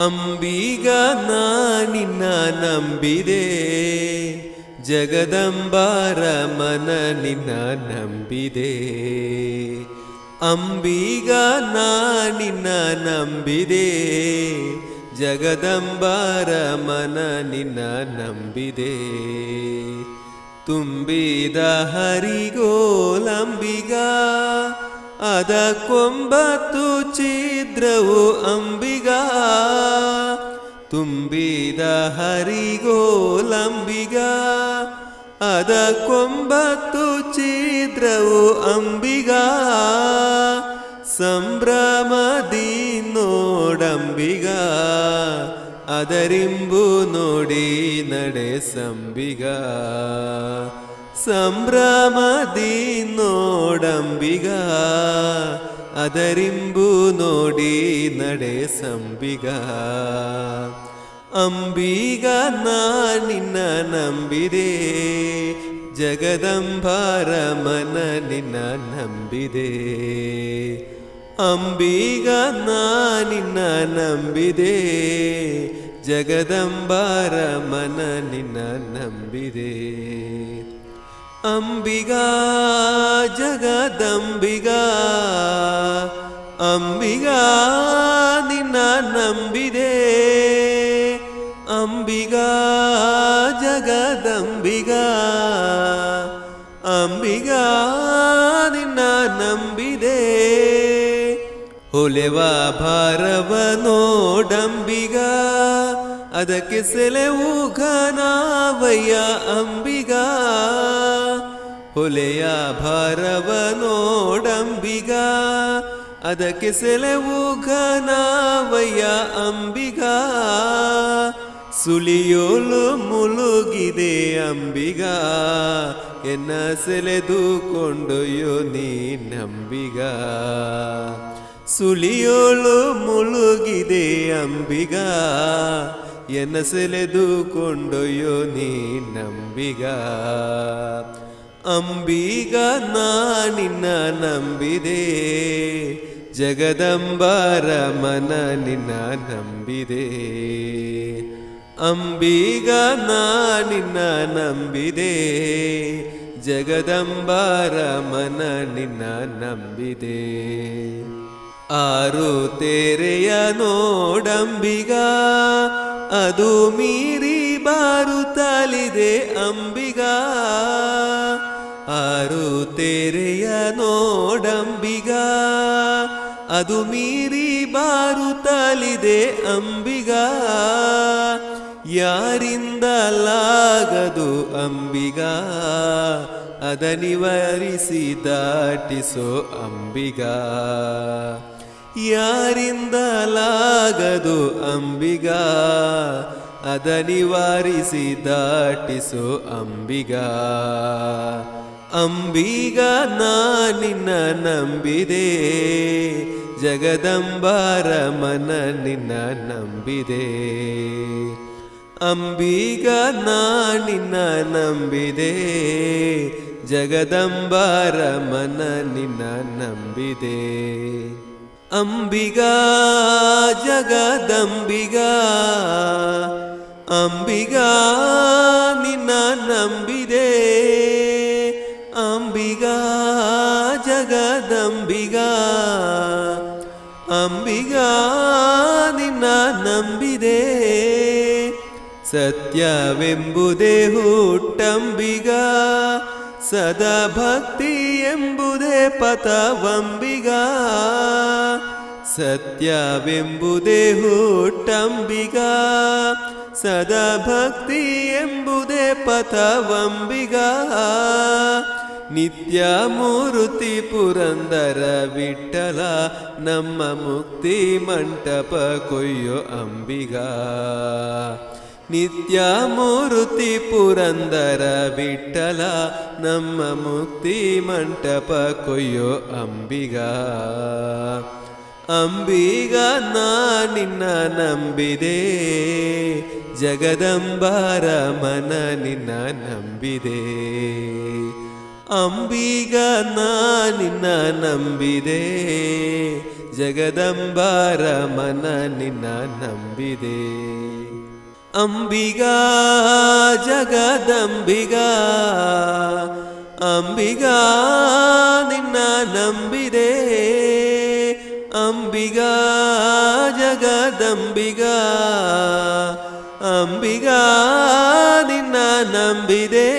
ಅಂಬಿಗ ನಾನಿನ್ನ ನಂಬಿದೆ. ಜಗದಂಬಾರ ಮನ ನಿನ್ನ ನಂಬಿದೆ. ಅಂಬಿಗ ನಾನಿನ್ನ ನಂಬಿದೆ. ಜಗದಂಬಾರ ಮನ ನಿನ್ನ ನಂಬಿದೆ. ತುಂಬಿದ ಹರಿಗೋಲಂಬಿಗ ಅದ ಕೊಂಬತ್ತು ಛಿದ್ರವು ಅಂಬಿಗ. ತುಂಬಿದ ಹರಿಗೋಲಂಬಿಗ. ಅದ ಕೊಂಬತ್ತು ಛಿದ್ರವು ಅಂಬಿಗ. ಸಂಭ್ರಮದಿ ನೋಡಂಬಿಗ. ಅದರಿಂಬು ನೋಡಿ ನಡೆ ಸಂಬಿಗ. ಸಂಭ್ರಮದಿ ನೋಡಂಬಿಗ ಅದರಿಂಬು ನೋಡಿ ನಡೆ ಸಂಬಿಗ ಅಂಬಿಗ ನಿನ್ನ ನಂಬಿದೆ ಜಗದಂಬಾರ ಮನ ನಿನ್ನ ನಂಬಿದೆ ಅಂಬಿಗ ನಿನ್ನ ನಂಬಿದೆ ಜಗದಂಬಾರ ಮನ ನಿನ್ನ ನಂಬಿದೆ ಅಂಬಿಗ ಜಗದಂಬಿಗ ಅಂಬಿಗ ನಿನ್ನ ನಂಬಿದೆ ಅಂಬಿಗ ಜಗದಂಬಿಗ ಅಂಬಿಗ ನಿನ್ನ ನಂಬಿದೆ ಹೊಲೆವ ಭಾರವ ನೋಡಂಬಿಗ ಅದಕ್ಕೆ ಸೆಲೆವು ಘನಾವಯ್ಯ ಅಂಬಿಗ ಹೊಲೆಯ ಭಾರವ ನೋಡಂಬಿಗ ಅದಕ್ಕೆ ಸೆಲೆವು ಘನವಯ್ಯ ಅಂಬಿಗ. ಸುಳಿಯೋಲು ಮುಳುಗಿದೆ ಅಂಬಿಗ, ಎನ್ನ ಸೆಲೆದು ಕೊಂಡೊಯ್ಯೋ ನೀ ನಂಬಿಗ. ಸುಳಿಯೋಳು ಮುಳುಗಿದೆ ಅಂಬಿಗ, ಎನ್ನ ಸೆಲೆದು ಕೊಂಡೊಯ್ಯೋ ನೀ ನಂಬಿಗ. ಅಂಬಿಗ ನಿನ್ನ ನಂಬಿದೆ. ಜಗದಂಬಾರ ಮನ ನಿನ್ನ ನಂಬಿದೆ. ಅಂಬಿಗ ನಿನ್ನ ನಂಬಿದೆ. ಜಗದಂಬಾರ ಮನ ನಿನ್ನ ನಂಬಿದೆ. ಆರು ತೆರೆಯ ನೋಡಂಬಿಗ, ಅದು ಮೀರಿ ಬಾರುತ್ತಲಿದೆ ಅಂಬಿಗ. ಆರು ತೆರೆಯ ನೋಡಂಬಿಗ, ಅದು ಮೀರಿ ಬಾರುತ್ತಲಿದೆ ಅಂಬಿಗ. ಯಾರಿಂದಲಾಗದು ಅಂಬಿಗ ಅದ ನಿವಾರಿಸಿ ದಾಟಿಸೋ ಅಂಬಿಗ. ಯಾರಿಂದಲಾಗದು ಅಂಬಿಗ ಅದ ನಿವಾರಿಸಿ ದಾಟಿಸೋ ಅಂಬಿಗ. ಅಂಬಿಗ ನಿನ್ನ ನಂಬಿದೆ ಜಗದಂಬಾರ ಮನ ನಿನ್ನ ನಂಬಿದೆ ಅಂಬಿಗ ನಿನ್ನ ನಂಬಿದೆ ಜಗದಂಬಾರ ಮನ ನಿನ್ನ ನಂಬಿದೆ ಅಂಬಿಗ ಜಗದಂಬಿಗ ಅಂಬಿಗ ನಿನ್ನ ನಂಬಿದೆ ಜಗದಂಬಿಗ ಅಂಬಿಗ ನಿನ್ನ ನಂಬಿದೆ ಸತ್ಯವೆಂಬುದೇ ಹುಟ್ಟಂಬಿಗ ಸದಾ ಭಕ್ತಿ ಎಂಬುದೇ ಪಥವಂಬಿಗ ಸತ್ಯವೆಂಬುದೇ ಹುಟ್ಟಂಬಿಗ ಸದಾ ಭಕ್ತಿ ಎಂಬುದೇ ಪಥವಂಬಿಗ ನಿತ್ಯ ಮೂರುತಿ ಪುರಂದರ ವಿಠಲ, ನಮ್ಮ ಮುಕ್ತಿ ಮಂಟಪ ಕೊಯ್ಯೋ ಅಂಬಿಗ. ನಿತ್ಯ ಮೂರುತಿ ಪುರಂದರ ವಿಠಲ, ನಮ್ಮ ಮುಕ್ತಿ ಮಂಟಪ ಕೊಯ್ಯೋ ಅಂಬಿಗ. ಅಂಬಿಗ ನಿನ್ನ ನಂಬಿದೆ, ಜಗದಂಬಾರ ಮನ ನಿನ್ನ ನಂಬಿದೆ. ಅಂಬಿಗ ನಿನ್ನ ನಂಬಿದೆ ಜಗದಂಬಾರ ಮನ ನಿನ್ನ ನಂಬಿದೆ ಅಂಬಿಗಾ ಜಗದಂಬಿಗಾ ಅಂಬಿಗಾ ನಿನ್ನ ನಂಬಿದೆ ಅಂಬಿಗಾ ಜಗದಂಬಿಗಾ ಅಂಬಿಗಾ ನಿನ್ನ ನಂಬಿದೆ